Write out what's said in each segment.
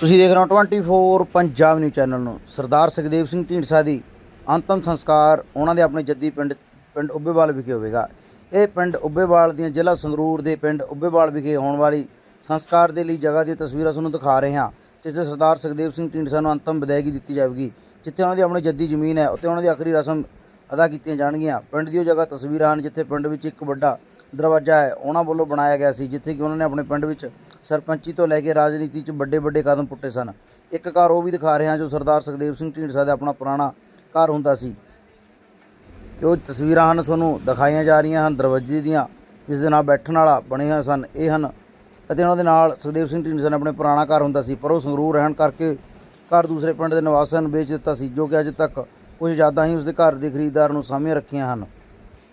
ਤੁਸੀਂ ਦੇਖ ਰਹੇ ਹੋ 24 ਪੰਜਾਬ ਨਿਊਜ਼ ਚੈਨਲ ਨੂੰ। ਸਰਦਾਰ ਸੁਖਦੇਵ ਸਿੰਘ ਢੀਂਡਸਾ ਦੀ ਅੰਤਮ ਸੰਸਕਾਰ, ਉਹਨਾਂ ਦੇ ਆਪਣੇ ਜੱਦੀ ਪਿੰਡ ਪਿੰਡ ਉੱਬੇਵਾਲ ਵਿਖੇ ਹੋਵੇਗਾ। ਇਹ ਪਿੰਡ ਉੱਬੇਵਾਲ ਦੀਆਂ ਜ਼ਿਲ੍ਹਾ ਸੰਗਰੂਰ ਦੇ ਪਿੰਡ ਉੱਬੇਵਾਲ ਵਿਖੇ ਹੋਣ ਵਾਲੀ ਸੰਸਕਾਰ ਦੇ ਲਈ ਜਗ੍ਹਾ ਦੀਆਂ ਤਸਵੀਰਾਂ ਤੁਹਾਨੂੰ ਦਿਖਾ ਰਹੇ ਹਾਂ, ਜਿੱਥੇ ਸਰਦਾਰ ਸੁਖਦੇਵ ਸਿੰਘ ਢੀਂਡਸਾ ਨੂੰ ਅੰਤਮ ਵਿਦਾਇਗੀ ਦਿੱਤੀ ਜਾਵੇਗੀ, ਜਿੱਥੇ ਉਹਨਾਂ ਦੀ ਆਪਣੀ ਜੱਦੀ ਜ਼ਮੀਨ ਹੈ, ਉੱਥੇ ਉਹਨਾਂ ਦੀ ਆਖਰੀ ਰਸਮ ਅਦਾ ਕੀਤੀਆਂ ਜਾਣਗੀਆਂ। ਪਿੰਡ ਦੀ ਉਹ ਜਗ੍ਹਾ ਤਸਵੀਰਾਂ ਹਨ, ਜਿੱਥੇ ਪਿੰਡ ਵਿੱਚ ਇੱਕ ਵੱਡਾ ਦਰਵਾਜ਼ਾ ਹੈ, ਉਹਨਾਂ ਵੱਲੋਂ ਬਣਾਇਆ ਗਿਆ ਸੀ, ਜਿੱਥੇ ਕਿ ਉਹਨਾਂ ਨੇ ਆਪਣੇ ਪਿੰਡ ਵਿੱਚ ਸਰਪੰਚੀ ਤੋਂ ਲੈ ਕੇ ਰਾਜਨੀਤੀ 'ਚ ਵੱਡੇ ਵੱਡੇ ਕਦਮ ਪੁੱਟੇ ਸਨ। ਇੱਕ ਘਰ ਉਹ ਵੀ ਦਿਖਾ ਰਹੇ ਹਾਂ ਜੋ ਸਰਦਾਰ ਸੁਖਦੇਵ ਸਿੰਘ ਢੀਂਡਸਾ ਦਾ ਆਪਣਾ ਪੁਰਾਣਾ ਘਰ ਹੁੰਦਾ ਸੀ। ਇਹ ਉਹ ਤਸਵੀਰਾਂ ਹਨ, ਤੁਹਾਨੂੰ ਦਿਖਾਈਆਂ ਜਾ ਰਹੀਆਂ ਹਨ, ਦਰਵਾਜ਼ੇ ਦੀਆਂ, ਜਿਸ ਦੇ ਨਾਲ ਬੈਠਣ ਵਾਲਾ ਬਣੇ ਹੋਏ ਸਨ, ਇਹ ਹਨ। ਅਤੇ ਉਹਨਾਂ ਦੇ ਨਾਲ ਸੁਖਦੇਵ ਸਿੰਘ ਢੀਂਡਸਾ ਨੇ ਆਪਣੇ ਪੁਰਾਣਾ ਘਰ ਹੁੰਦਾ ਸੀ, ਪਰ ਉਹ ਸੰਗਰੂਰ ਰਹਿਣ ਕਰਕੇ ਘਰ ਦੂਸਰੇ ਪਿੰਡ ਦੇ ਨਿਵਾਸੀਆਂ ਨੂੰ ਵੇਚ ਦਿੱਤਾ ਸੀ, ਜੋ ਕਿ ਅਜੇ ਤੱਕ ਕੁਝ ਯਾਦਾਂ ਹੀ ਉਸਦੇ ਘਰ ਦੇ ਖਰੀਦਦਾਰ ਨੂੰ ਸਾਹਮਣੇ ਰੱਖੀਆਂ ਹਨ।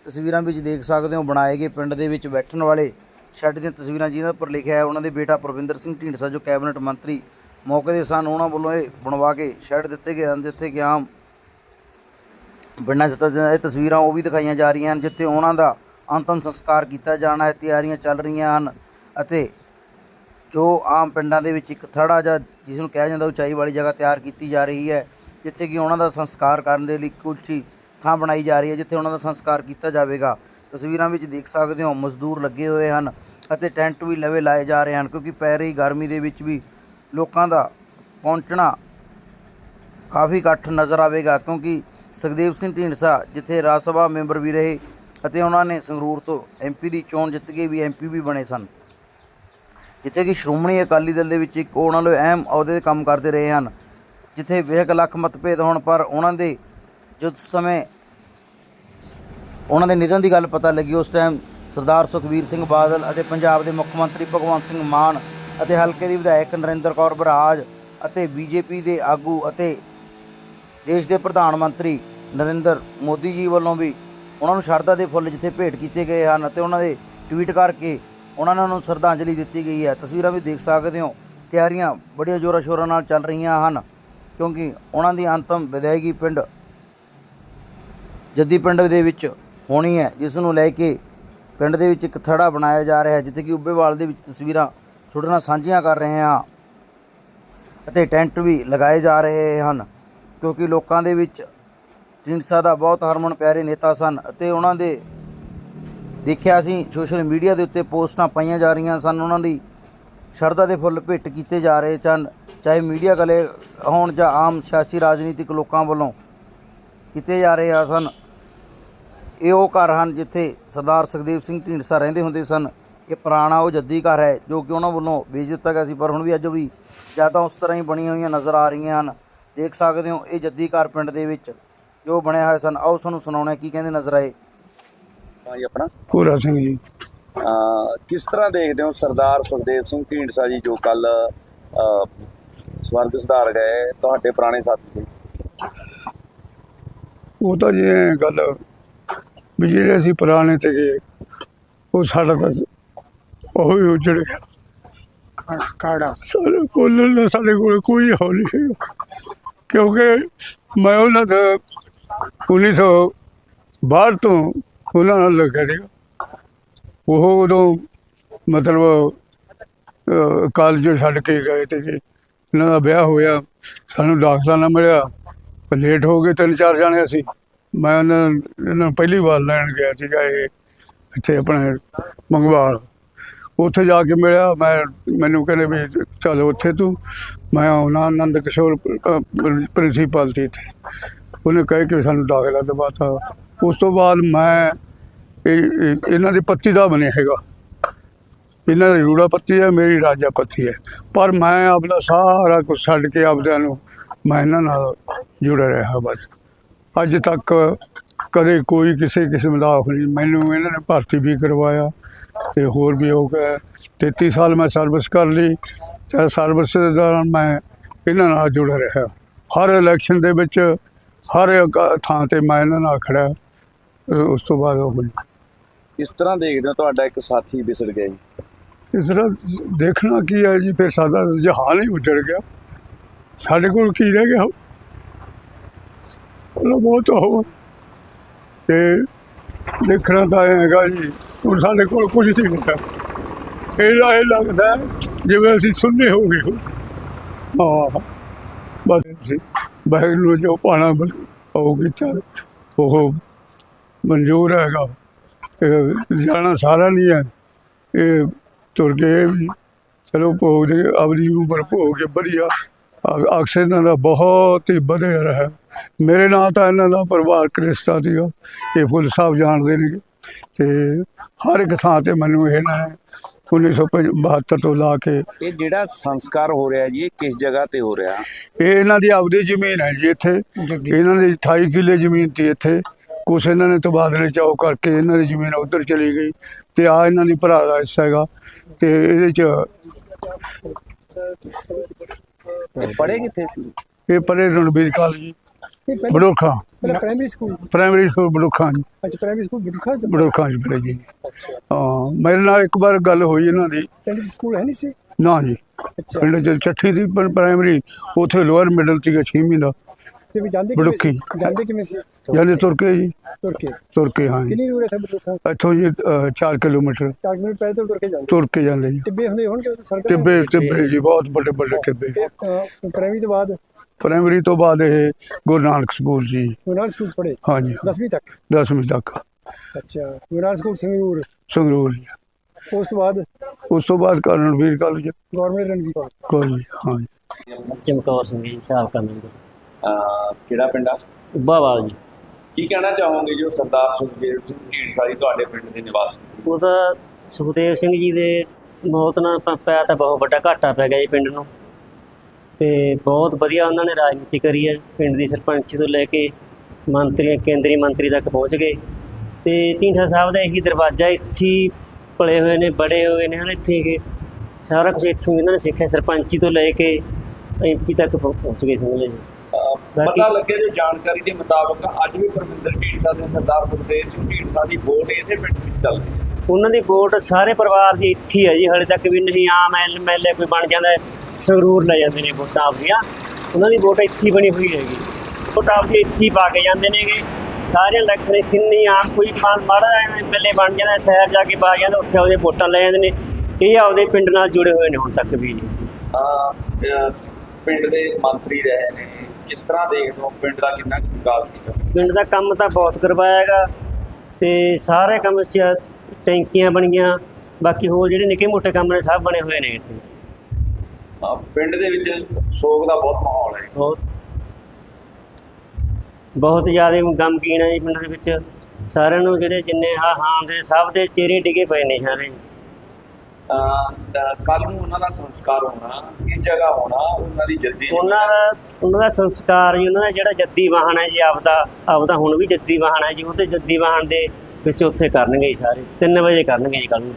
ਤਸਵੀਰਾਂ ਵਿੱਚ ਦੇਖ ਸਕਦੇ ਹੋ, ਬਣਾਏ ਗਏ ਪਿੰਡ ਦੇ ਵਿੱਚ ਬੈਠਣ ਵਾਲੇ ਸ਼ੈੱਡ ਦੀਆਂ ਤਸਵੀਰਾਂ ਜਿਹਨਾਂ ਉੱਪਰ ਲਿਖਿਆ ਹੈ। ਉਹਨਾਂ ਦੇ ਬੇਟਾ ਪ੍ਰਵਿੰਦਰ ਸਿੰਘ ਢੀਂਡਸਾ, ਜੋ ਕੈਬਨਿਟ ਮੰਤਰੀ ਮੌਕੇ ਦੇ ਸਨ, ਉਹਨਾਂ ਵੱਲੋਂ ਇਹ ਬਣਵਾ ਕੇ ਸ਼ੈੱਡ ਦਿੱਤੇ ਗਏ ਹਨ, ਜਿੱਥੇ ਕਿ ਆਮ ਪਿੰਡਾਂ 'ਚ ਤਾਂ ਇਹ ਤਸਵੀਰਾਂ ਉਹ ਵੀ ਦਿਖਾਈਆਂ ਜਾ ਰਹੀਆਂ ਹਨ, ਜਿੱਥੇ ਉਹਨਾਂ ਦਾ ਅੰਤਮ ਸੰਸਕਾਰ ਕੀਤਾ ਜਾਣਾ ਹੈ। ਤਿਆਰੀਆਂ ਚੱਲ ਰਹੀਆਂ ਹਨ ਅਤੇ ਜੋ ਆਮ ਪਿੰਡਾਂ ਦੇ ਵਿੱਚ ਇੱਕ ਥੜਾ ਜਾਂ ਜਿਸ ਨੂੰ ਕਿਹਾ ਜਾਂਦਾ ਉਚਾਈ ਵਾਲੀ ਜਗ੍ਹਾ ਤਿਆਰ ਕੀਤੀ ਜਾ ਰਹੀ ਹੈ, ਜਿੱਥੇ ਕਿ ਉਹਨਾਂ ਦਾ ਸੰਸਕਾਰ ਕਰਨ ਦੇ ਲਈ ਇੱਕ ਥਾਂ ਬਣਾਈ ਜਾ ਰਹੀ ਹੈ, ਜਿੱਥੇ ਉਹਨਾਂ ਦਾ ਸੰਸਕਾਰ ਕੀਤਾ ਜਾਵੇਗਾ। ਤਸਵੀਰਾਂ ਵਿੱਚ ਦੇਖ ਸਕਦੇ ਹੋ ਮਜ਼ਦੂਰ ਲੱਗੇ ਹੋਏ ਹਨ ਅਤੇ ਟੈਂਟ ਵੀ ਲਵੇ ਲਾਏ ਜਾ ਰਹੇ ਹਨ, ਕਿਉਂਕਿ ਪੈ ਰਹੀ ਗਰਮੀ ਦੇ ਵਿੱਚ ਵੀ ਲੋਕਾਂ ਦਾ ਪਹੁੰਚਣਾ ਕਾਫੀ ਇਕੱਠ ਨਜ਼ਰ ਆਵੇਗਾ, ਕਿਉਂਕਿ ਸੁਖਦੇਵ ਸਿੰਘ ਢੀਂਡਸਾ ਜਿੱਥੇ ਰਾਜ ਸਭਾ ਮੈਂਬਰ ਵੀ ਰਹੇ ਅਤੇ ਉਹਨਾਂ ਨੇ ਸੰਗਰੂਰ ਤੋਂ ਐਮਪੀ ਦੀ ਚੋਣ ਜਿੱਤ ਕੇ ਵੀ ਐਮਪੀ ਵੀ ਬਣੇ ਸਨ। ਜਿੱਥੇ ਕਿ ਸ਼੍ਰੋਮਣੀ ਅਕਾਲੀ ਦਲ ਦੇ ਵਿੱਚ ਇੱਕ ਉਹਨਾਂ ਲਈ ਅਹਿਮ ਅਹੁਦੇ 'ਤੇ ਕੰਮ ਕਰਦੇ ਰਹੇ ਹਨ, ਜਿੱਥੇ ਬੇਹਕ ਲੱਖ ਮਤਭੇਦ ਹੋਣ, ਪਰ ਉਹਨਾਂ ਦੇ ਜਦ ਸਮੇਂ ਉਹਨਾਂ ਦੇ ਨਿਧਨ ਦੀ ਗੱਲ ਪਤਾ ਲੱਗੀ। ਉਸ ਟਾਈਮ ਸਰਦਾਰ ਸੁਖਬੀਰ ਸਿੰਘ ਬਾਦਲ ਅਤੇ ਪੰਜਾਬ ਦੇ ਮੁੱਖ ਮੰਤਰੀ ਭਗਵੰਤ ਸਿੰਘ ਮਾਨ ਅਤੇ ਹਲਕੇ ਦੀ ਵਿਧਾਇਕ ਨਰਿੰਦਰ ਕੌਰ ਬਰਾਜ ਅਤੇ ਬੀਜੇਪੀ ਦੇ ਆਗੂ ਅਤੇ ਦੇਸ਼ ਦੇ ਪ੍ਰਧਾਨ ਮੰਤਰੀ ਨਰਿੰਦਰ ਮੋਦੀ ਜੀ ਵੱਲੋਂ ਵੀ ਉਹਨਾਂ ਨੂੰ ਸ਼ਰਧਾ ਦੇ ਫੁੱਲ ਜਿੱਥੇ ਭੇਟ ਕੀਤੇ ਗਏ ਹਨ ਅਤੇ ਉਹਨਾਂ ਦੇ ਟਵੀਟ ਕਰਕੇ ਉਹਨਾਂ ਨੂੰ ਸ਼ਰਧਾਂਜਲੀ ਦਿੱਤੀ ਗਈ ਹੈ। ਤਸਵੀਰਾਂ ਵੀ ਦੇਖ ਸਕਦੇ ਹੋ। ਤਿਆਰੀਆਂ ਬੜੀਆਂ ਜ਼ੋਰਾਂ ਸ਼ੋਰਾਂ ਨਾਲ ਚੱਲ ਰਹੀਆਂ ਹਨ ਕਿਉਂਕਿ ਉਹਨਾਂ ਦੀ ਅੰਤਮ ਵਿਦਾਇਗੀ ਪਿੰਡ ਜੱਦੀ ਪਿੰਡ ਦੇ ਵਿੱਚ ਹੋਣੀ ਹੈ, ਜਿਸ ਨੂੰ ਲੈ ਕੇ ਪਿੰਡ ਦੇ ਵਿੱਚ ਇੱਕ ਥੜਾ ਬਣਾਇਆ ਜਾ ਰਿਹਾ ਹੈ, ਜਿੱਥੇ ਕਿ ਉੱਬੇਵਾਲ ਦੇ ਵਿੱਚ ਤਸਵੀਰਾਂ ਤੁਹਾਡੇ ਨਾਲ ਸਾਂਝੀਆਂ ਕਰ ਰਹੇ ਹਾਂ ਅਤੇ ਟੈਂਟ ਵੀ ਲਗਾਏ ਜਾ ਰਹੇ ਹਨ, ਕਿਉਂਕਿ ਲੋਕਾਂ ਦੇ ਵਿੱਚ ਢੀਂਡਸਾ ਦਾ ਬਹੁਤ ਹਰਮਨ ਪਿਆਰੇ ਨੇਤਾ ਸਨ ਅਤੇ ਉਹਨਾਂ ਦੇ ਦੇਖਿਆ ਅਸੀਂ ਸੋਸ਼ਲ ਮੀਡੀਆ ਦੇ ਉੱਤੇ ਪੋਸਟਾਂ ਪਾਈਆਂ ਜਾ ਰਹੀਆਂ ਸਨ, ਉਹਨਾਂ ਦੀ ਸ਼ਰਧਾ ਦੇ ਫੁੱਲ ਭੇਟ ਕੀਤੇ ਜਾ ਰਹੇ ਸਨ, ਚਾਹੇ ਮੀਡੀਆ ਗਲੇ ਹੋਣ ਜਾਂ ਆਮ ਸਿਆਸੀ ਰਾਜਨੀਤਿਕ ਲੋਕਾਂ ਵੱਲੋਂ ਕੀਤੇ ਜਾ ਰਹੇ ਆ ਸਨ। ਇਹ ਉਹ ਘਰ ਹਨ ਜਿੱਥੇ ਸਰਦਾਰ ਸੁਖਦੇਵ ਸਿੰਘ ਢੀਂਡਸਾ ਰਹਿੰਦੇ ਹੁੰਦੇ ਸਨ। ਇਹ ਪੁਰਾਣਾ ਉਹ ਜੱਦੀ ਘਰ ਹੈ ਜੋ ਕਿ ਉਹਨਾਂ ਵੱਲੋਂ ਵੇਚ ਦਿੱਤਾ ਗਿਆ ਸੀ। ਪਰ ਹੁਣ ਵੀ ਅੱਜ ਵੀ ਜ਼ਿਆਦਾ ਉਸ ਤਰ੍ਹਾਂ ਹੀ ਬਣੀਆਂ ਹੋਈਆਂ ਨਜ਼ਰ ਆ ਰਹੀਆਂ ਹਨ। ਦੇਖ ਸਕਦੇ ਹੋ ਇਹ ਜੱਦੀ ਘਰ ਪਿੰਡ ਦੇ ਵਿੱਚ ਜੋ ਬਣਿਆ ਹੋਇਆ ਸਨ। ਆਓ ਤੁਹਾਨੂੰ ਸੁਣਾਉਣਾ ਕੀ ਕਹਿੰਦੇ ਨਜ਼ਰ ਆਏ। ਹਾਂ ਜੀ ਆਪਣਾ? ਪੂਰਾ ਸਿੰਘ ਜੀ। ਕਿਸ ਤਰ੍ਹਾਂ ਦੇਖਦੇ ਹੋ ਸਰਦਾਰ ਸੁਖਦੇਵ ਸਿੰਘ ਢੀਂਡਸਾ ਜੀ ਜੋ ਕੱਲ ਸਵਰਗ ਸੁਧਾਰ ਗਏ ਤੁਹਾਡੇ ਪੁਰਾਣੇ ਸਾਥੀ? ਉਹ ਤਾਂ ਜੀ ਗੱਲ ਵੀ ਜਿਹੜੇ ਅਸੀਂ ਪੁਰਾਣੇ ਤੇ ਗਏ ਉਹ ਸਾਡਾ ਤਾਂ ਉਹ ਹੀ ਉਜੜ ਗਿਆ। ਕਾੜਾ ਸਾਡੇ ਕੋਲ ਨਾ ਸਾਡੇ ਕੋਲ ਕੋਈ ਹੌਲ ਨਹੀਂ ਕਿਉਂਕਿ ਮੈਂ ਉਹਨਾਂ ਦਾ 1962 ਤੋਂ ਉਹਨਾਂ ਨਾਲ ਲੱਗਿਆ ਸੀਗਾ। ਉਹ ਉਦੋਂ ਮਤਲਬ ਕਾਲਜ ਛੱਡ ਕੇ ਗਏ ਤੇ ਜੀ ਇਹਨਾਂ ਦਾ ਵਿਆਹ ਹੋਇਆ ਸਾਨੂੰ ਦਾਖਲਾ ਨਾ ਮਿਲਿਆ। ਲੇਟ ਹੋ ਗਏ ਤਿੰਨ ਚਾਰ ਜਾਣੇ ਅਸੀਂ। ਮੈਂ ਉਹਨਾਂ ਇਹਨਾਂ ਨੂੰ ਪਹਿਲੀ ਵਾਰ ਲੈਣ ਗਿਆ ਸੀਗਾ ਇਹ, ਇੱਥੇ ਆਪਣੇ ਮੰਗਵਾਲ। ਉੱਥੇ ਜਾ ਕੇ ਮਿਲਿਆ, ਮੈਂ, ਮੈਨੂੰ ਕਹਿੰਦੇ ਵੀ ਚੱਲ ਉੱਥੇ ਤੂੰ, ਮੈਂ ਆਉਣਾ ਆਨੰਦ ਕਿਸ਼ੋਰ ਪ੍ਰਿੰਸੀਪਲ ਸੀ ਇੱਥੇ। ਉਹਨੇ ਕਹੇ ਕਿ ਸਾਨੂੰ ਦਾਖਲਾ ਦਿਵਾਤਾ। ਉਸ ਤੋਂ ਬਾਅਦ ਮੈਂ ਇਹਨਾਂ ਦੀ ਪੱਤੀ ਦਾ ਬਣਿਆ ਹੈਗਾ। ਇਹਨਾਂ ਦੀ ਰੂੜਾ ਪੱਤੀ ਹੈ, ਮੇਰੀ ਰਾਜਾ ਪੱਤੀ ਹੈ। ਪਰ ਮੈਂ ਆਪਣਾ ਸਾਰਾ ਕੁਝ ਛੱਡ ਕੇ ਆਪਦਿਆਂ ਨੂੰ, ਮੈਂ ਇਹਨਾਂ ਨਾਲ ਜੁੜਿਆ ਰਿਹਾ, ਬਸ। ਅੱਜ ਤੱਕ ਕਦੇ ਕੋਈ ਕਿਸੇ ਕਿਸਮ ਦਾ ਉਹ ਨਹੀਂ। ਮੈਨੂੰ ਇਹਨਾਂ ਨੇ ਭਰਤੀ ਵੀ ਕਰਵਾਇਆ ਤੇ ਹੋਰ ਵੀ ਹੋ ਗਿਆ। 33 ਸਾਲ ਮੈਂ ਸਰਵਿਸ ਕਰ ਲਈ ਤੇ ਸਰਵਿਸ ਦੇ ਦੌਰਾਨ ਮੈਂ ਇਹਨਾਂ ਨਾਲ ਜੁੜਿਆ ਰਿਹਾ। ਹਰ ਇਲੈਕਸ਼ਨ ਦੇ ਵਿੱਚ ਹਰ ਥਾਂ ਤੇ ਮੈਂ ਇਹਨਾਂ ਨਾਲ ਖੜਾ ਉਸ ਤੋਂ ਬਾਅਦ ਉਹ ਬਣੀ ਕਿਸ ਤਰ੍ਹਾਂ ਦੇਖਦੇ ਹੋ ਤੁਹਾਡਾ ਇੱਕ ਸਾਥੀ ਵਿਸਰ ਗਿਆ ਜੀ। ਇਸ ਤਰ੍ਹਾਂ ਦੇਖਣਾ ਕੀ ਹੈ ਜੀ ਫਿਰ ਸਾਡਾ ਜਹਾਨ ਹੀ ਉਜੜ ਗਿਆ। ਸਾਡੇ ਕੋਲ ਕੀ ਰਹਿ ਗਿਆ? ਚਲੋ ਬਹੁਤ ਹੋ ਤੇ ਦੇਖਣਾ ਤਾਂ ਹੈਗਾ ਜੀ, ਹੁਣ ਸਾਡੇ ਕੋਲ ਕੁਝ ਨਹੀਂ ਹੁੰਦਾ। ਇਹਦਾ ਇਹ ਲੱਗਦਾ ਜਿਵੇਂ ਅਸੀਂ ਸੁਣਨੇ ਹੋ ਗਏ ਹਾਂ, ਬਸ ਜੀ ਵਾਹਿਗੁਰੂ ਨੂੰ ਜੋ ਪਾਣਾ ਉਹ ਕੀਤਾ ਉਹ ਮਨਜ਼ੂਰ ਹੈਗਾ। ਇਹ ਜਾਣਾ ਸਾਰਾ ਨਹੀਂ ਹੈ। ਇਹ ਤੁਰ ਕੇ ਵੀ ਚਲੋ ਭੋਗ ਦੇ ਆਪਣੀ ਉਮਰ ਭੋਗ ਕੇ ਵਧੀਆ। ਅ- ਦਾ ਬਹੁਤ ਹੀ ਵਧੀਆ ਰਿਹਾ। ਮੇਰੇ ਨਾਲ ਤਾਂ ਇਹਨਾਂ ਦਾ ਪਰਿਵਾਰ ਕ੍ਰਿਸਤਾ ਸੀਗਾ ਇਹ ਫੁੱਲ ਸਾਹਿਬ ਜਾਣਦੇ ਨੇ ਤੇ ਹਰ ਇੱਕ ਥਾਂ ਤੇ ਮੈਨੂੰ ਇਹਨਾਂ ਨੇ 1972 ਤੋਂ ਲਾ ਕੇ ਇਹ ਜਿਹੜਾ ਸੰਸਕਾਰ ਹੋ ਰਿਹਾ ਜੀ ਇਹ ਕਿਸ ਜਗ੍ਹਾ ਤੇ ਹੋ ਰਿਹਾ? ਇਹ ਇਹਨਾਂ ਦੀ ਆਪਦੀ ਜ਼ਮੀਨ ਹੈ ਜੀ ਇੱਥੇ। ਇਹਨਾਂ ਦੀ 28 ਕਿੱਲੇ ਜ਼ਮੀਨ ਸੀ ਇੱਥੇ। ਕੁਛ ਇਹਨਾਂ ਨੇ ਤਬਾਦਲੇ ਚਾਓ ਕਰਕੇ ਇਹਨਾਂ ਦੀ ਜ਼ਮੀਨ ਉਧਰ ਚਲੀ ਗਈ ਤੇ ਆ ਇਹਨਾਂ ਦੀ ਭਰਾ ਦਾ ਹਿੱਸਾ ਹੈਗਾ। ਤੇ ਇਹਦੇ ਚ ਪੜੇ ਕਿੱਥੇ ਸੀ? ਇਹ ਪਰੇ ਰਣਬੀਰ ਕਾਲਜ। ਬੜੋਖਾ। ਪਹਿਲਾਂ primary school primary school Barokha ji. ਅੱਛਾ ਪ੍ਰਾਇਮਰੀ ਸਕੂਲ ਬੁੱਢਾ ਚ। ਬੜੋਖਾ ਜੀ ਪਰੇ ਜੀ। ਅੱਛਾ। ਹਾਂ ਮੇਰੇ ਨਾਲ ਇੱਕ ਵਾਰ ਗੱਲ ਹੋਈ ਇਹਨਾਂ ਦੀ। ਪਿੰਡ ਸਕੂਲ ਹੈ ਨਹੀਂ ਸੀ? ਨਾ ਜੀ। ਪਿੰਡ ਚ ਚੱਠੀ ਦੀ ਪ੍ਰਾਇਮਰੀ ਉਥੇ ਲੋਅਰ ਮਿਡਲ ਸੀਗਾ 6ਵੀਂ ਦਾ। ਤੇ ਵੀ ਜਾਂਦੇ ਕਿਵੇਂ ਬੜੁੱਖੀ। ਸੀ? ਜਾਂਦੇ ਕਿਵੇਂ ਸੀ? ਯਾਨੀ ਤੁਰ ਕੇ ਜੀ। ਤੁਰ ਕੇ ਤੁਰ ਕੇ ਹਾਂ ਕਿੰਨੀ ਦੂਰ ਹੈ ਇੱਥੇ ਬੁੱਢਾ ਇੱਥੋਂ ਜੀ 4 ਕਿਲੋਮੀਟਰ। 4 ਮਿੰਟ ਪੈਦਲ ਤੁਰ ਕੇ ਜਾਂਦੇ। ਤੁਰ ਕੇ ਜਾਂਦੇ ਜੀ। ਟਿੱਬੇ ਹੁੰਦੇ ਹੋਣਗੇ ਉਦੋਂ ਸੜਕਾਂ ਟਿੱਬੇ ਟਿੱਬੇ ਜੀ ਬਹੁਤ ਵੱਡੇ ਵੱਡੇ ਟਿੱਬੇ। ਤੇ, ਪ੍ਰਾਇਮਰੀ ਤੋਂ ਬਾਅਦ? ਪ੍ਰਾਇਮਰੀ ਤੋਂ ਬਾਅਦ ਇਹ ਗੁਰੂ ਨਾਨਕ ਸਕੂਲ ਜੀ। ਗੁਰਨਾਲ ਸਕੂਲ ਪੜ੍ਹੇ? ਹਾਂਜੀ। 10ਵੀਂ ਤੱਕ? 10ਵੀਂ ਤੱਕ। ਅੱਛਾ ਗੁਰਨਾਲ ਸਕੂਲ ਸੰਗਰੂਰ? ਸੰਗਰੂਰ ਜੀ। ਉਸ ਤੋਂ ਬਾਅਦ? ਉਸ ਤੋਂ ਬਾਅਦ Karanveer college. Government Ranjit college ਹਾਂਜੀ। ਚਮਕੌਰ ਸਿੰਘ ਜੀ ਸਾਬਕਾ ਮੈਂਬਰ ਅਹ ਕਿਹੜਾ ਪਿੰਡ ਆ? ਬਾਵਾਲ ਜੀ। ਕੀ ਕਹਿਣਾ ਚਾਹੋਗੇ ਜੋ ਸਰਦਾਰ ਸੁਖਦੇਵ ਸਿੰਘ ਢੀਂਡਸਾ ਜੀ ਤੁਹਾਡੇ ਪਿੰਡ ਦੇ ਨਿਵਾਸੀ? ਸੀ ਉਹ ਤਾਂ ਸੁਖਦੇਵ ਸਿੰਘ ਜੀ ਦੇ ਮੌਤ ਨਾਲ ਪ- ਪਿਆ ਤਾਂ ਬਹੁਤ ਵੱਡਾ ਘਾਟਾ ਪੈ ਗਿਆ ਜੀ ਪਿੰਡ ਨੂੰ। ਤੇ ਬਹੁਤ ਵਧੀਆ ਉਹਨਾਂ ਨੇ ਰਾਜਨੀਤੀ ਕਰੀ ਹੈ। ਪਿੰਡ ਦੀ ਸਰਪੰਚ ਤੋਂ ਲੈ ਕੇ ਮੰਤਰੀ ਕੇਂਦਰੀ ਮੰਤਰੀ ਤੱਕ ਪਹੁੰਚ ਗਏ। ਤੇ ਢੀਂਠਾ ਸਾਹਿਬ ਦਾ ਇਹੀ ਦਰਵਾਜ਼ਾ ਇੱਥੇ ਪਲੇ ਹੋਏ ਨੇ ਬੜੇ ਹੋਏ ਨੇ ਹਨ ਇੱਥੇ ਕਿ ਸਾਰਾ ਕੁਝ ਇੱਥੋਂ ਇਹਨਾਂ ਨੇ ਸਿੱਖਿਆ ਸਰਪੰਚੀ ਤੋਂ ਲੈ ਕੇ ਐਮਪੀ ਤੱਕ ਪਹੁੰ- ਪਹੁੰਚ ਗਏ ਸਮਝ ਲਓ ਪਤਾ ਲੱਗਿਆ ਜੋ ਜਾਣਕਾਰੀ ਦੇ ਮੁਤਾਬਕ ਅੱਜ ਵੀ ਪਰਮਿੰਦਰ ਢੀਂਡਸਾ ਤੇ ਸਰਦਾਰ ਸੁਖਦੇਵ ਸਿੰਘ ਢੀਂਡਸਾ ਦੀ ਵੋਟ ਇਸੇ ਪਿੰਡ ਵਿੱਚ ਚੱਲ ਰਹੀ ਹੈ। ਉਹਨਾਂ ਦੀ ਵੋਟ ਸਾਰੇ ਪਰਿਵਾਰ ਦੀ ਇੱਥੇ ਹੀ ਜੀ ਹਾਲੇ ਤੱਕ ਵੀ ਨਹੀਂ ਆਮ ਐਮਐਲਏ ਕੋਈ ਬਣ ਜਾਂਦਾ ਹੈ, ਸੰਗਰੂਰ ਲੈ ਜਾਂਦੇ ਨੇ ਵੋਟਾਂ ਆਪਣੀਆਂ। ਉਹਨਾਂ ਦੀ ਵੋਟ ਇੱਥੇ ਹੀ ਬਣੀ ਹੋਈ ਹੈਗੀ। ਵੋਟ ਆਪਣੀ ਇੱਥੇ ਹੀ ਪਾ ਕੇ ਜਾਂਦੇ ਨੇਗੇ। ਸਾਰੇ ਇਲੈਕਸ਼ਨ ਇੱਥੇ ਨਹੀਂ ਆਮ ਕੋਈ ਮਾ- ਮਾੜਾ ਐਮਐਲਏ ਬਣ ਜਾਂਦਾ ਸ਼ਹਿਰ ਜਾ ਕੇ ਪਾ ਜਾਂਦਾ ਉੱਥੇ ਉਹਦੇ ਵੋਟਾਂ ਲੈ ਜਾਂਦੇ ਨੇ। ਇਹ ਆਪਦੇ ਪਿੰਡ ਨਾਲ ਜੁੜੇ ਹੋਏ ਨੇ ਹੁਣ ਤੱਕ ਵੀ। ਅਹ ਪਿੰਡ ਦੇ ਮੰਤਰੀ ਰਹੇ ਨੇ। ਕਿਸ ਤਰ੍ਹਾਂ ਦੇਖਦੇ ਹੋ ਪਿੰਡ ਦਾ ਕਿੰਨਾ ਵਿਕਾਸ ਕੀਤਾ? ਪਿੰਡ ਦਾ ਕੰਮ ਤਾਂ ਬਹੁਤ ਕਰਵਾਇਆ ਹੈਗਾ। ਤੇ ਸਾਰੇ ਕੰਮ 'ਚ ਟੈਂਕੀਆਂ ਬਣੀਆਂ ਬਾਕੀ ਹੋਰ ਜਿਹੜੇ ਨਿੱਕੇ ਮੋਟੇ ਕੰਮ ਨੇ ਸਭ ਬਣੇ ਹੋਏ ਨੇ ਇੱਥੇ। ਅਹ ਪਿੰਡ ਦੇ ਵਿੱਚ ਸੋਗ ਦਾ ਬਹੁਤ ਮਾਹੌਲ ਹੈ। ਬਹੁਤ। ਬਹੁਤ ਜ਼ਿਆਦਾ ਗਮਗੀਨ ਹੈ ਜੀ ਪਿੰਡ ਦੇ ਵਿੱਚ। ਸਾਰਿਆਂ ਨੂੰ ਜਿਹੜੇ ਜਿੰਨੇ ਆ ਹਾਂ ਦੇ ਸਭ ਦੇ ਚਿਹਰੇ ਡਿੱਗੇ ਪਏ ਨੇ ਸਾਰੇ। ਕੱਲ ਨੂੰ ਉਹਨਾਂ ਦਾ ਸੰਸਕਾਰ ਹੋਣਾ ਕਿਸ ਜਗ੍ਹਾ ਹੋਣਾ ਉਹਨਾਂ ਦੀ ਜੱਦੀ ਉਹਨਾਂ ਦਾ ਉਹਨਾਂ ਦਾ ਸੰਸਕਾਰ ਜੀ ਉਹਨਾਂ ਦਾ ਜਿਹੜਾ ਜੱਦੀ ਵਾਹਨ ਹੈ ਜੀ ਆਪਦਾ ਆਪਦਾ ਹੁਣ ਵੀ ਜੱਦੀ ਵਾਹਨ ਹੈ ਜੀ ਉਹ ਤੇ ਜੱਦੀ ਵਾਹਨ ਦੇ ਵਿੱਚ ਉੱਥੇ ਕਰਨਗੇ ਸਾਰੇ। 3 ਵਜੇ ਕਰਨਗੇ ਜੀ ਕੱਲ ਨੂੰ।